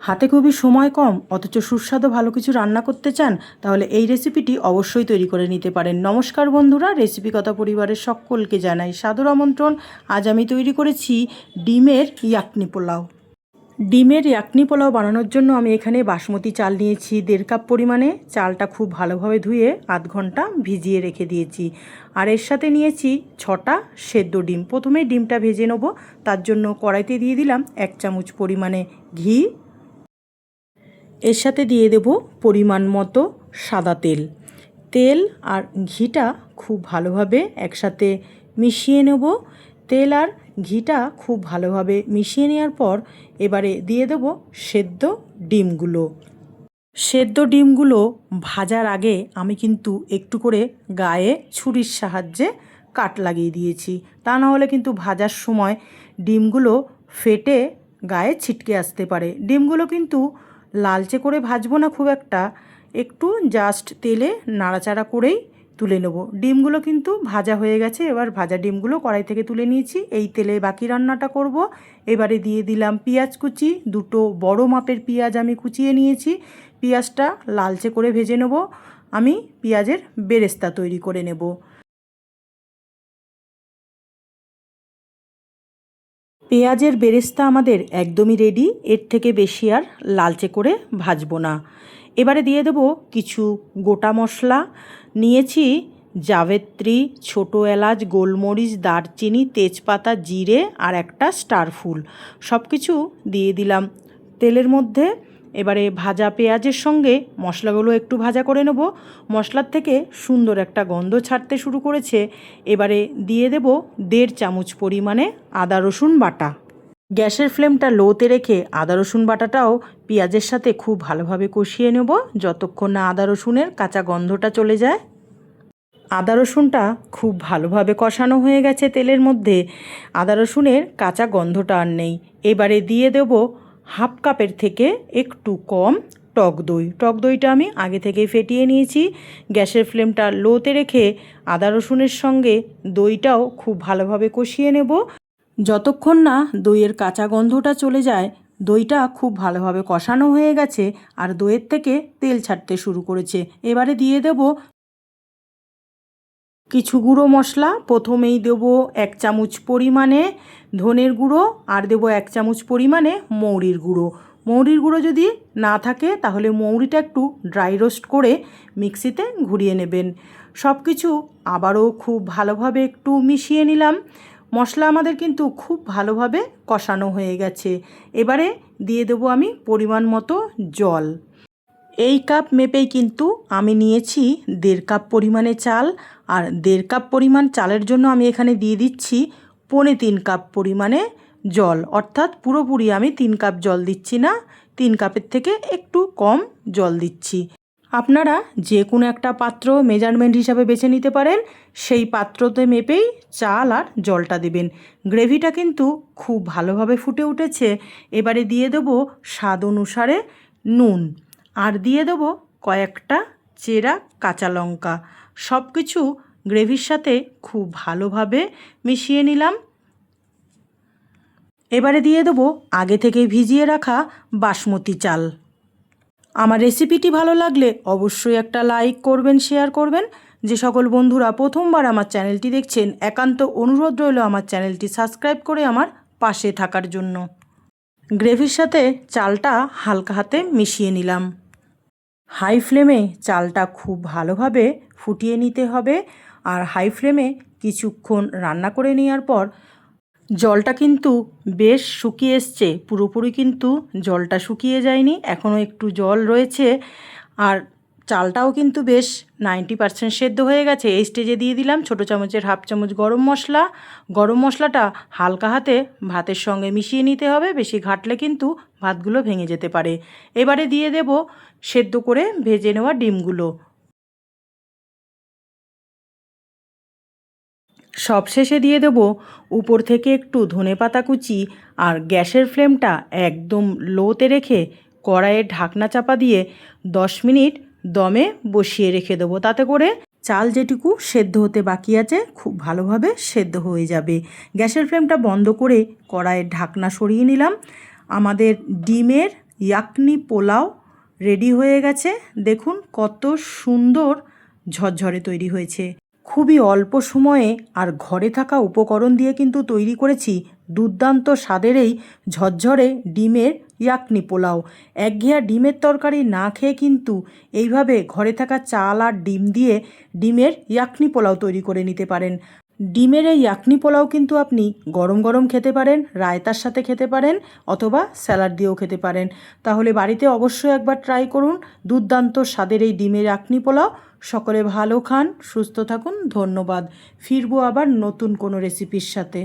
হাতে খুবই সময় কম, অথচ সুস্বাদু ভালো কিছু রান্না করতে চান, তাহলে এই রেসিপিটি অবশ্যই তৈরি করে নিতে পারেন। নমস্কার বন্ধুরা রেসিপি কথা পরিবারের সকলকে জানাই সাদর আমন্ত্রণ। আজ আমি তৈরি করেছি ডিমের ইয়াকনি পোলাও। ডিমের ইয়াকনি পোলাও বানানোর জন্য আমি এখানে বাসমতি চাল নিয়েছি, দেড় কাপ পরিমাণে। চালটা খুব ভালোভাবে ধুয়ে আধ ঘণ্টা ভিজিয়ে রেখে দিয়েছি। আর এর সাথে নিয়েছি ছটা সেদ্ধ ডিম। প্রথমে ডিমটা ভেজে নেব, তার জন্য কড়াইতে দিয়ে দিলাম এক চামচ পরিমাণে ঘি এর সাথে দিয়ে দেব পরিমাণ মতো সাদা তেল। তেল আর ঘিটা খুব ভালোভাবে একসাথে মিশিয়ে নেব। তেল আর ঘিটা খুব ভালোভাবে মিশিয়ে নেওয়ার পর এবারে দিয়ে দেব সেদ্ধ ডিমগুলো। সেদ্ধ ডিমগুলো ভাজার আগে আমি কিন্তু একটু করে গায়ে ছুরির সাহায্যে কাট লাগিয়ে দিয়েছি। তা না হলে কিন্তু ভাজার সময় ডিমগুলো ফেটে গায়ে ছিটকে আসতে পারে। ডিমগুলো কিন্তু লালচে করে ভাজবো না খুব একটা, একটু জাস্ট তেলে নাড়াচাড়া করেই তুলে নেব। ডিমগুলো কিন্তু ভাজা হয়ে গেছে, এবার ভাজা ডিমগুলো কড়াই থেকে তুলে নিয়েছি। এই তেলে বাকি রান্নাটা করব। এবারে দিয়ে দিলাম পেঁয়াজ কুচি, দুটো বড় মাপের পেঁয়াজ আমি কুচিয়ে নিয়েছি। পেঁয়াজটা লালচে করে ভেজে নেব। আমি পেঁয়াজের বেরেস্তা তৈরি করে নেব। পেঁয়াজের বেরেস্তা আমাদের একদমই রেডি এর থেকে বেশি আর লালচে করে ভাজবো না। এবারে দিয়ে দেব কিছু গোটা মশলা। নিয়েছি জাবেত্রী ছোটো এলাচ, গোলমরিচ, দারচিনি, তেজপাতা, জিরে আর একটা স্টার ফুল। সব কিছু দিয়ে দিলাম। তেলের মধ্যে এবারে ভাজা পেঁয়াজের সঙ্গে মশলাগুলো একটু ভাজা করে নেব। মশলার থেকে সুন্দর একটা গন্ধ ছাড়তে শুরু করেছে। এবারে দিয়ে দেব দেড় চামচ পরিমাণে আদা রসুন বাটা। গ্যাসের ফ্লেমটা লোতে রেখে আদা রসুন বাটাটাও পেঁয়াজের সাথে খুব ভালোভাবে কষিয়ে নেব যতক্ষণ না আদা রসুনের কাঁচা গন্ধটা চলে যায়। আদা রসুনটা খুব ভালোভাবে কষানো হয়ে গেছে তেলের মধ্যে। আদা রসুনের কাঁচা গন্ধটা আর নেই। এবারে দিয়ে দেব হাফ কাপের থেকে একটু কম টক দই। টক দইটা আমি আগে থেকেই ফেটিয়ে নিয়েছি। গ্যাসের ফ্লেমটা লোতে রেখে আদা রসুনের সঙ্গে দইটাও খুব ভালোভাবে কষিয়ে নেব। যতক্ষণ না দইয়ের কাঁচা গন্ধটা চলে যায়, দইটা খুব ভালোভাবে কষানো হয়ে গেছে আর দইয়ের থেকে তেল ছাড়তে শুরু করেছে। এবারে দিয়ে দেব কিছু গুঁড়ো মশলা, প্রথমেই দেবো এক চামচ পরিমাণে ধনের গুঁড়ো আর দেবো এক চামচ পরিমাণে মৌরির গুঁড়ো। মৌরির গুঁড়ো যদি না থাকে, তাহলে মৌরিটা একটু ড্রাই রোস্ট করে মিক্সিতে ঘুরিয়ে নেবেন। সব কিছু আবারও খুব ভালোভাবে একটু মিশিয়ে নিলাম। মশলা আমাদের কিন্তু খুব ভালোভাবে কষানো হয়ে গেছে। এবারে দিয়ে দেবো আমি পরিমাণ মতো জল। এই কাপ মেপেই কিন্তু আমি নিয়েছি দেড় কাপ পরিমাণে চাল। আর দেড় কাপ পরিমাণ চালের জন্য আমি এখানে দিয়ে দিচ্ছি পৌনে তিন কাপ পরিমাণে জল। অর্থাৎ পুরোপুরি আমি তিন কাপ জল দিচ্ছি না, তিন কাপের থেকে একটু কম জল দিচ্ছি। আপনারা যে কোনো একটা পাত্র মেজারমেন্ট হিসাবে বেছে নিতে পারেন, সেই পাত্রতে মেপেই চাল আর জলটা দেবেন। গ্রেভিটা কিন্তু খুব ভালোভাবে ফুটে উঠেছে। এবারে দিয়ে দেবো স্বাদ অনুসারে নুন। আর দিয়ে দেবো কয়েকটা চেরা, কাঁচা লঙ্কা সব কিছু গ্রেভির সাথে খুব ভালোভাবে মিশিয়ে নিলাম। এবারে দিয়ে দেবো আগে থেকে ভিজিয়ে রাখা বাসমতি চাল। আমার রেসিপিটি ভালো লাগলে অবশ্যই একটা লাইক করবেন, শেয়ার করবেন। যে সকল বন্ধুরা প্রথমবার আমার চ্যানেলটি দেখছেন, একান্ত অনুরোধ রইল আমার চ্যানেলটি সাবস্ক্রাইব করে আমার পাশে থাকার জন্য। গ্রেভির সাথে চালটা হালকা হাতে মিশিয়ে নিলাম। হাই ফ্লেমে চালটা খুব ভালোভাবে ফুটিয়ে নিতে হবে আর হাই ফ্লেমে কিছুক্ষণ রান্না করে নেওয়ার পর জলটা কিন্তু বেশ শুকিয়ে এসছে। পুরোপুরি কিন্তু জলটা শুকিয়ে যায়নি। এখনও একটু জল রয়েছে। আর চালটাও কিন্তু বেশ নাইনটি পারসেন্ট সেদ্ধ হয়ে গেছে। এই স্টেজে দিয়ে দিলাম ছোটো চামচের হাফ চামচ গরম মশলা। গরম মশলাটা হালকা হাতে ভাতের সঙ্গে মিশিয়ে নিতে হবে। বেশি ঘাটলে কিন্তু ভাতগুলো ভেঙে যেতে পারে। এবারে দিয়ে দেব সেদ্ধ করে ভেজে নেওয়া ডিমগুলো। সবশেষে দিয়ে দেব উপর থেকে একটু ধনে পাতা কুচি আর গ্যাসের ফ্লেমটা একদম লোতে রেখে কড়াইয়ের ঢাকনা চাপা দিয়ে দশ মিনিট দমে বসিয়ে রেখে দেবো। তাতে করে চাল যেটুকু সেদ্ধ হতে বাকি আছে, খুব ভালোভাবে সেদ্ধ হয়ে যাবে। গ্যাসের ফ্লেমটা বন্ধ করে কড়াইয়ের ঢাকনা সরিয়ে নিলাম। আমাদের ডিমের ইয়াকনি পোলাও রেডি হয়ে গেছে। দেখুন কত সুন্দর ঝরঝরে তৈরি হয়েছে। খুবই অল্প সময়ে আর ঘরে থাকা উপকরণ দিয়ে কিন্তু তৈরি করেছি দুর্দান্ত স্বাদের এই ঝরঝরে ডিমের ইয়াকনি পোলাও। একঘেয়া ডিমের তরকারি না খেয়ে কিন্তু এইভাবে ঘরে থাকা চাল আর ডিম দিয়ে ডিমের ইয়াকনি পোলাও তৈরি করে নিতে পারেন। ডিমের এই ইয়াকনি পোলাও কিন্তু আপনি গরম গরম খেতে পারেন, রায়তার সাথে খেতে পারেন অথবা স্যালাড দিয়েও খেতে পারেন। তাহলে বাড়িতে অবশ্যই একবার ট্রাই করুন দুর্দান্ত স্বাদের এই ডিমের ইয়াকনি পোলাও। সকলে ভালো খান, সুস্থ থাকুন, ধন্যবাদ। ফিরবো আবার নতুন কোনো রেসিপির সাথে।